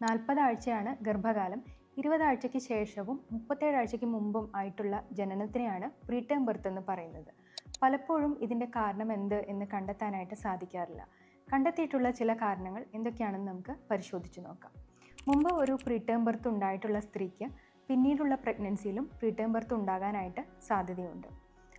നാൽപ്പത് ആഴ്ചയാണ് ഗർഭകാലം. ഇരുപതാഴ്ചയ്ക്ക് ശേഷവും മുപ്പത്തേഴാഴ്ചയ്ക്ക് മുമ്പും ആയിട്ടുള്ള ജനനത്തിനെയാണ് പ്രീടേം ബർത്ത് എന്ന് പറയുന്നത്. പലപ്പോഴും ഇതിന്റെ കാരണം എന്ത് എന്ന് കണ്ടെത്താനായിട്ട് സാധിക്കാറില്ല. കണ്ടെത്തിയിട്ടുള്ള ചില കാരണങ്ങൾ എന്തൊക്കെയാണെന്ന് നമുക്ക് പരിശോധിച്ച് നോക്കാം. മുമ്പ് ഒരു പ്രീടേം ബർത്ത് ഉണ്ടായിട്ടുള്ള സ്ത്രീക്ക് പിന്നീടുള്ള പ്രഗ്നൻസിയിലും പ്രീടേം ബർത്ത് ഉണ്ടാകാനായിട്ട് സാധ്യതയുണ്ട്.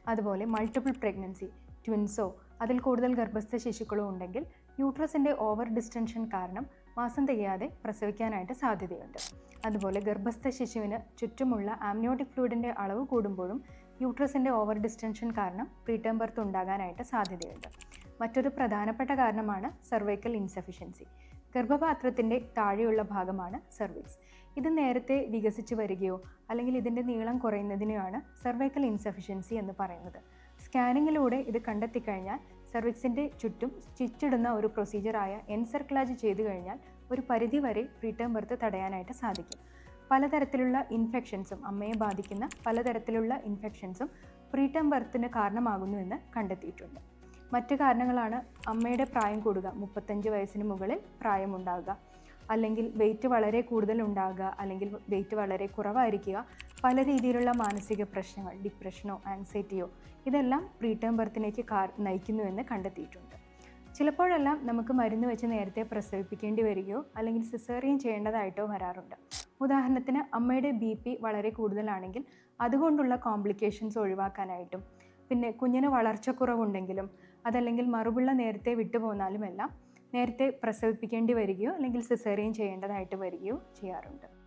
അതുപോലെ മൾട്ടിപ്പിൾ പ്രഗ്നൻസി ട്വിൻസോ അതിൽ കൂടുതൽ ഗർഭസ്ഥ ശിശുക്കളോ ഉണ്ടെങ്കിൽ യൂട്രസിന്റെ ഓവർ ഡിസ്റ്റൻഷൻ കാരണം മാസം തികയാതെ പ്രസവിക്കാനായിട്ട് സാധ്യതയുണ്ട്. അതുപോലെ ഗർഭസ്ഥ ശിശുവിന് ചുറ്റുമുള്ള ആംനിയോട്ടിക് ഫ്ലൂയിഡിന്റെ അളവ് കൂടുമ്പോഴും യൂട്രസിന്റെ ഓവർ ഡിസ്റ്റൻഷൻ കാരണം പ്രീടേം ബർത്ത് ഉണ്ടാകാനായിട്ട് സാധ്യതയുണ്ട്. മറ്റൊരു പ്രധാനപ്പെട്ട കാരണമാണ് സർവൈക്കൽ ഇൻസഫിഷ്യൻസി. ഗർഭപാത്രത്തിന്റെ താഴെയുള്ള ഭാഗമാണ് സർവിക്സ്. ഇത് നേരത്തെ വികസിച്ച് വരികയോ അല്ലെങ്കിൽ ഇതിന്റെ നീളം കുറയുന്നതിനെയാണ് സർവൈക്കൽ ഇൻസഫിഷ്യൻസി എന്ന് പറയുന്നത്. സ്കാനിങ്ങിലൂടെ ഇത് കണ്ടെത്തിക്കഴിഞ്ഞാൽ സർവിക്സിന്റെ ചുറ്റും സ്റ്റിച്ചിടുന്ന ഒരു പ്രൊസീജിയറായ എൻസർക്ലാജ് ചെയ്തു കഴിഞ്ഞാൽ ഒരു പരിധി വരെ പ്രീടേം ബർത്ത് തടയാനായിട്ട് സാധിക്കും. പലതരത്തിലുള്ള ഇൻഫെക്ഷൻസും അമ്മയെ ബാധിക്കുന്ന പലതരത്തിലുള്ള ഇൻഫെക്ഷൻസും പ്രീടേം ബർത്തിന് കാരണമാകുന്നുവെന്ന് കണ്ടെത്തിയിട്ടുണ്ട്. മറ്റു കാരണങ്ങളാണ് അമ്മയുടെ പ്രായം കൂടുക മുപ്പത്തഞ്ച് വയസ്സിന് മുകളിൽ പ്രായമുണ്ടാകുക അല്ലെങ്കിൽ വെയിറ്റ് വളരെ കൂടുതൽ ഉണ്ടാകുക അല്ലെങ്കിൽ വെയിറ്റ് വളരെ കുറവായിരിക്കുക പല രീതിയിലുള്ള മാനസിക പ്രശ്നങ്ങൾ ഡിപ്രഷനോ ആൻസൈറ്റിയോ ഇതെല്ലാം പ്രീടേം ബർത്തിലേക്ക് കാർ നയിക്കുന്നു എന്ന് കണ്ടെത്തിയിട്ടുണ്ട്. ചിലപ്പോഴെല്ലാം നമുക്ക് മരുന്ന് വെച്ച് നേരത്തെ പ്രസവിപ്പിക്കേണ്ടി വരികയോ അല്ലെങ്കിൽ സിസേറിയൻ ചെയ്യേണ്ടതായിട്ടോ വരാറുണ്ട്. ഉദാഹരണത്തിന് അമ്മയുടെ ബി പി വളരെ കൂടുതലാണെങ്കിൽ അതുകൊണ്ടുള്ള കോംപ്ലിക്കേഷൻസ് ഒഴിവാക്കാനായിട്ടും പിന്നെ കുഞ്ഞിന് വളർച്ചക്കുറവുണ്ടെങ്കിലും അതല്ലെങ്കിൽ മറുപുള്ള നേരത്തെ വിട്ടുപോന്നാലുമെല്ലാം നേരത്തെ പ്രസവിപ്പിക്കേണ്ടി വരികയോ അല്ലെങ്കിൽ സിസേറിയൻ ചെയ്യേണ്ടതായിട്ട് വരികയോ ചെയ്യാറുണ്ട്.